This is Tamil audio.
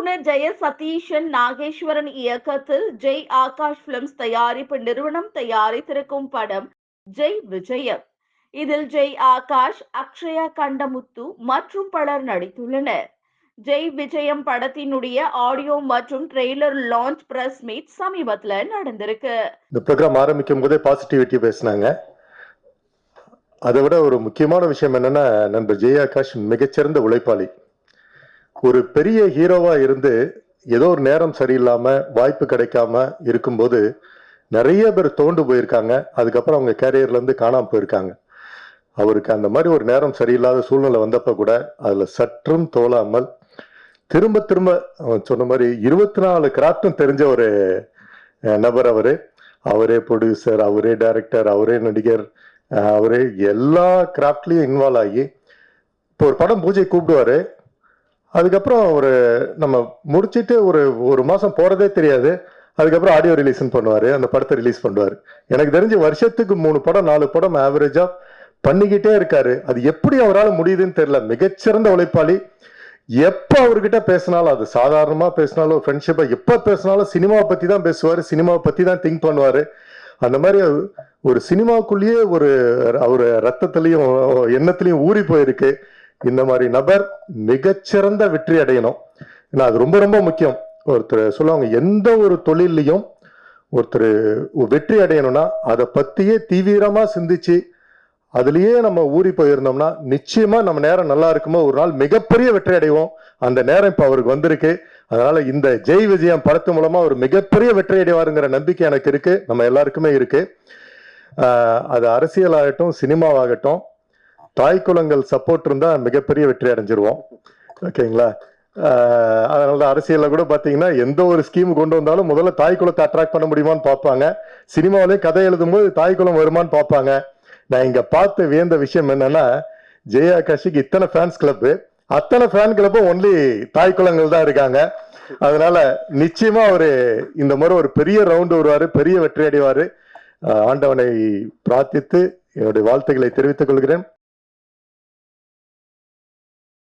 இயக்குனர் ஜெய சதீஷன் நாகேஸ்வரன் இயக்கத்தில் ஜெய் ஆகாஷ் பிலிம்ஸ் தயாரிப்பு நிறுவனம் தயாரித்திருக்கும் படம் ஜெய் விஜயம். இதில் ஜெய் ஆகாஷ் அக்ஷயா கண்டமுத்து மற்றும் பலர் நடித்துள்ளனர். ஜெய் விஜயம் படத்தினுடைய ஆடியோ மற்றும் ட்ரெய்லர் லான்ச் பிரஸ் மீட் சமீபத்துல நடந்திருக்கு. இந்த ப்ரோக்ராம் ஆரம்பிக்கும் போதே பாசிட்டிவிட்டி பேசினாங்க. அதை விட ஒரு முக்கியமான விஷயம் என்னன்னா நண்பர் ஜெய் ஆகாஷ் மிகச்சிறந்த உழைப்பாளி. ஒரு பெரிய ஹீரோவா இருந்து ஏதோ ஒரு நேரம் சரியில்லாம வாய்ப்பு கிடைக்காம இருக்கும்போது நிறைய பேர் தோண்டு போயிருக்காங்க. அதுக்கப்புறம் அவங்க கேரியர்ல இருந்து காணாம போயிருக்காங்க. அவருக்கு அந்த மாதிரி ஒரு நேரம் சரியில்லாத சூழ்நிலை வந்தப்ப கூட அதுல சற்றும் தோலாமல் திரும்ப திரும்ப அவன் சொன்ன மாதிரி இருபத்தி நாலு கிராஃப்டும் தெரிஞ்ச ஒரு நபர் அவரு. அவரே ப்ரொடியூசர் அவரே டைரக்டர் அவரே நடிகர் அவரே எல்லா கிராஃப்ட்லயும் இன்வால்வ் ஆகி இப்போ ஒரு படம் பூஜை கூப்பிடுவாரு. அதுக்கப்புறம் ஒரு நம்ம முடிச்சிட்டு ஒரு ஒரு மாதம் போகிறதே தெரியாது. அதுக்கப்புறம் ஆடியோ ரிலீஸ்னு பண்ணுவார் அந்த படத்தை ரிலீஸ் பண்ணுவார். எனக்கு தெரிஞ்சு வருஷத்துக்கு மூணு படம் நாலு படம் ஆவரேஜாக பண்ணிக்கிட்டே இருக்காரு. அது எப்படி அவரால் முடியுதுன்னு தெரியல. மிகச்சிறந்த உழைப்பாளி. எப்போ அவர்கிட்ட பேசினாலும் அது சாதாரணமாக பேசினாலும் ஃப்ரெண்ட்ஷிப்பை எப்போ பேசினாலும் சினிமாவை பற்றி தான் பேசுவார். சினிமாவை பற்றி தான் திங்க் பண்ணுவார். அந்த மாதிரி ஒரு சினிமாவுக்குள்ளேயே ஒரு அவர் ரத்தத்துலேயும் எண்ணத்துலேயும் ஊறி போயிருக்கு. இந்த மாதிரி நபர் மிகச்சிறந்த வெற்றி அடையணும். ஏன்னா அது ரொம்ப ரொம்ப முக்கியம். ஒருத்தர் சொல்லுவாங்க எந்த ஒரு தொழிலையும் ஒருத்தர் வெற்றி அடையணும்னா அதை பத்தியே தீவிரமா சிந்திச்சு அதுலயே நம்ம ஊறி போயிருந்தோம்னா நிச்சயமா நம்ம நேரம் நல்லா இருக்குமோ ஒரு நாள் மிகப்பெரிய வெற்றி அடைவோம். அந்த நேரம் இப்ப அவருக்கு வந்திருக்கு. அதனால இந்த ஜெய் விஜயம் படத்து மூலமா ஒரு மிகப்பெரிய வெற்றி அடைவாருங்கிற நம்பிக்கை எனக்கு இருக்கு. நம்ம எல்லாருக்குமே இருக்கு. அது அரசியலாகட்டும் சினிமாவாகட்டும் தாய் குலங்கள் சப்போர்ட் இருந்தா மிகப்பெரிய வெற்றி அடைஞ்சிருவோம். ஓகேங்களா? அதனால அரசியல்ல கூட பாத்தீங்கன்னா எந்த ஒரு ஸ்கீம் கொண்டு வந்தாலும் முதல்ல தாய் குலத்தை அட்ராக்ட் பண்ண முடியுமான்னு பார்ப்பாங்க. சினிமாவிலேயே கதை எழுதும்போது தாய் குலம் வருமான்னு பார்ப்பாங்க. நான் இங்க பார்த்து வியந்த விஷயம் என்னன்னா ஜெயா காஷிக்கு இத்தனை ஃபேன்ஸ் கிளப் அத்தனை ஃபேன் கிளப்பும் ஒன்லி தாய் குலங்கள் தான் இருக்காங்க. அதனால நிச்சயமா அவரு இந்த மாதிரி ஒரு பெரிய ரவுண்டு வருவாரு பெரிய வெற்றி அடைவாரு. ஆண்டவனை பிரார்த்தித்து என்னுடைய வாழ்த்துக்களை தெரிவித்துக் கொள்கிறேன்.